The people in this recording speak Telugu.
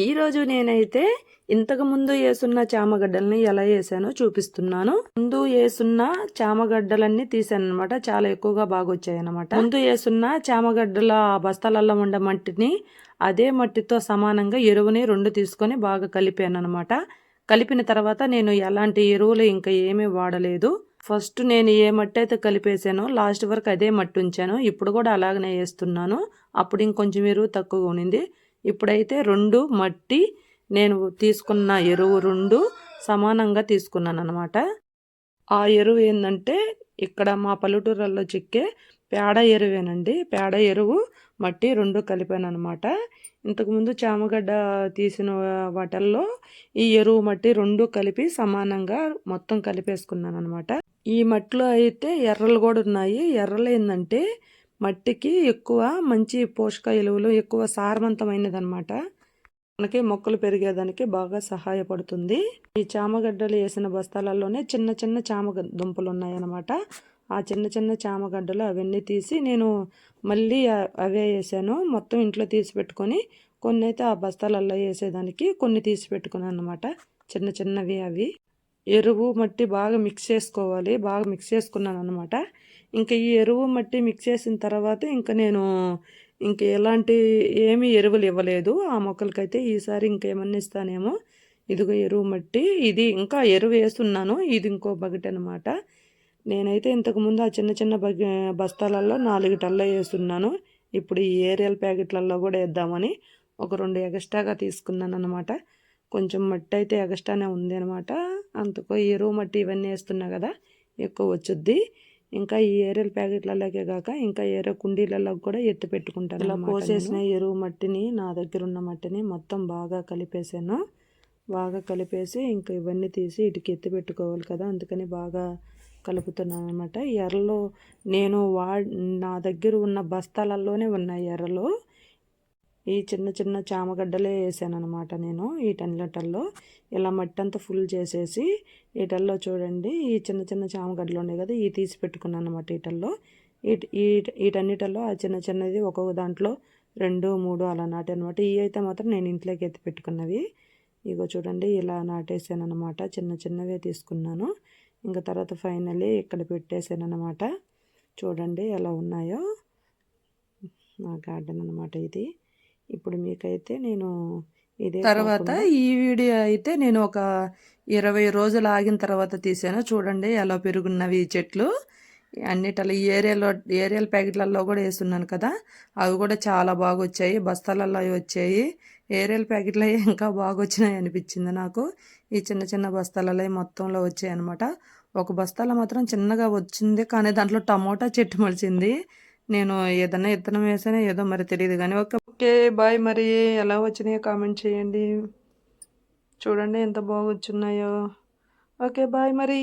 ఈరోజు నేనైతే ఇంతకు ముందు వేసున్న చామగడ్డల్ని ఎలా వేసానో చూపిస్తున్నాను. ముందు వేసున్న చామగడ్డలన్నీ తీసాను అనమాట చాలా ఎక్కువగా బాగా వచ్చాయి అనమాట ముందు వేసున్న చామగడ్డల బస్తాలలో ఉండే మట్టిని అదే మట్టితో సమానంగా ఎరువుని రెండు తీసుకొని బాగా కలిపాను అనమాట కలిపిన తర్వాత నేను ఎలాంటి ఎరువులు ఇంకా ఏమీ వాడలేదు. ఫస్ట్ నేను ఏ మట్టి అయితే కలిపేసానో లాస్ట్ వరకు అదే మట్టి ఉంచాను. ఇప్పుడు కూడా అలాగనే వేస్తున్నాను అప్పుడు ఇంకొంచెం ఎరువు తక్కువగా ఉండింది. ఇప్పుడైతే రెండు మట్టి నేను తీసుకున్న ఎరువు రెండు సమానంగా తీసుకున్నాను అనమాట ఆ ఎరువు ఏంటంటే ఇక్కడ మా పల్లెటూరులో చిక్కే పేడ ఎరువేనండి. పేడ ఎరువు మట్టి రెండు కలిపాను అనమాట ఇంతకుముందు చామగడ్డ తీసిన వాటల్లో ఈ ఎరువు మట్టి రెండు కలిపి సమానంగా మొత్తం కలిపేసుకున్నాను అనమాట ఈ మట్టిలో అయితే ఎర్రలు కూడా ఉన్నాయి. ఎర్రలు ఏంటంటే మట్టికి ఎక్కువ మంచి పోషక ఎలువలు ఎక్కువ సారవంతమైనది అనమాట మనకి మొక్కలు పెరిగేదానికి బాగా సహాయపడుతుంది. ఈ చామగడ్డలు వేసిన బస్తాలలోనే చిన్న చిన్న చామ దుంపలు ఉన్నాయన్నమాట ఆ చిన్న చిన్న చామగడ్డలు అవన్నీ తీసి నేను మళ్ళీ అవే వేసాను. మొత్తం ఇంట్లో తీసి పెట్టుకొని కొన్ని అయితే ఆ బస్తాలల్లో వేసేదానికి కొన్ని తీసి పెట్టుకున్నాను అనమాట చిన్న చిన్నవి అవి. ఎరువు మట్టి బాగా మిక్స్ చేసుకోవాలి. బాగా మిక్స్ చేసుకున్నాను అనమాట ఇంకా ఈ ఎరువు మట్టి మిక్స్ చేసిన తర్వాత ఇంకా నేను ఇంక ఎలాంటి ఏమి ఎరువులు ఇవ్వలేదు. ఆ మొక్కలకైతే ఈసారి ఇంకేమన్నా ఇస్తానేమో. ఇదిగో ఎరువు మట్టి. ఇది ఇంకా ఎరువు వేస్తున్నాను. ఇది ఇంకో బకెట్ అనమాట నేనైతే ఇంతకుముందు ఆ చిన్న చిన్న బగ బస్తాలలో నాలుగు టల్ల వేస్తున్నాను. ఇప్పుడు ఈ ఏరియల్ ప్యాకెట్లలో కూడా వేద్దామని ఒక రెండు ఎగస్ట్రాగా తీసుకున్నాను అనమాట కొంచెం మట్టి అయితే ఎగస్ట్రానే ఉంది అనమాట అందుకో ఎరువు మట్టి ఇవన్నీ వేస్తున్నా కదా ఎక్కువ వచ్చుద్ది. ఇంకా ఈ ఏరియల్ ప్యాకెట్లలోకే కాక ఇంకా ఏరే కుండీలలో కూడా ఎత్తి పెట్టుకుంటాను ఇలా పోసేసిన ఎరువు మట్టిని నా దగ్గర ఉన్న మట్టిని మొత్తం బాగా కలిపేసాను. బాగా కలిపేసి ఇంకా ఇవన్నీ తీసి ఇటుకి ఎత్తి పెట్టుకోవాలి కదా అందుకని బాగా కలుపుతున్నాను అనమాట ఎర్రలో నేను వా నా దగ్గర ఉన్న బస్తాలలోనే ఉన్నాయి ఎర్రలు. ఈ చిన్న చిన్న చామగడ్డలే వేసాను అనమాట నేను ఈ టెన్ లీటర్లో. ఇలా మట్టి అంతా ఫుల్ చేసేసి ఈటల్లో చూడండి ఈ చిన్న చిన్న చామగడ్డలు ఉన్నాయి కదా ఈ తీసి పెట్టుకున్నాను అనమాట ఈటల్లో ఈ వీటన్నిటిలో ఆ చిన్న చిన్నది ఒక్కొక్క దాంట్లో రెండు మూడు అలా నాటి అనమాట ఇవి అయితే మాత్రం నేను ఇంట్లోకి ఎత్తి పెట్టుకున్నవి. ఇగో చూడండి ఇలా నాటేసాను అనమాట చిన్న చిన్నవే తీసుకున్నాను. ఇంకా తర్వాత ఫైనలీ ఇక్కడ పెట్టేసాను అనమాట చూడండి ఎలా ఉన్నాయో. నా గార్డెన్ అనమాట ఇది. ఇప్పుడు మీకైతే నేను ఇదే తర్వాత ఈ వీడియో అయితే నేను ఒక ఇరవై రోజులు ఆగిన తర్వాత తీసాను. చూడండి ఎలా పెరుగున్నవి చెట్లు. అన్నిటిలో ఈ ఏరియాలో ఏరియల్ ప్యాకెట్లలో కూడా వేస్తున్నాను కదా. అవి కూడా చాలా బాగా వచ్చాయి బస్తాలలో వచ్చాయి. ఏరియల్ ప్యాకెట్లో ఇంకా బాగా వచ్చినాయి అనిపించింది నాకు. ఈ చిన్న చిన్న బస్తాలలో మొత్తంలో వచ్చాయి అనమాట ఒక బస్తాలో మాత్రం చిన్నగా వచ్చింది కానీ దాంట్లో టమోటా చెట్టు మలిచింది. నేను ఏదన్నా ఇత్తనం వేసానో ఏదో మరి తెలియదు కానీ ఓకే ఓకే బాయ్ మరి. ఎలా వచ్చినాయో కామెంట్ చేయండి. చూడండి ఎంత బాగా వచ్చున్నాయో ఓకే బాయ్ మరి.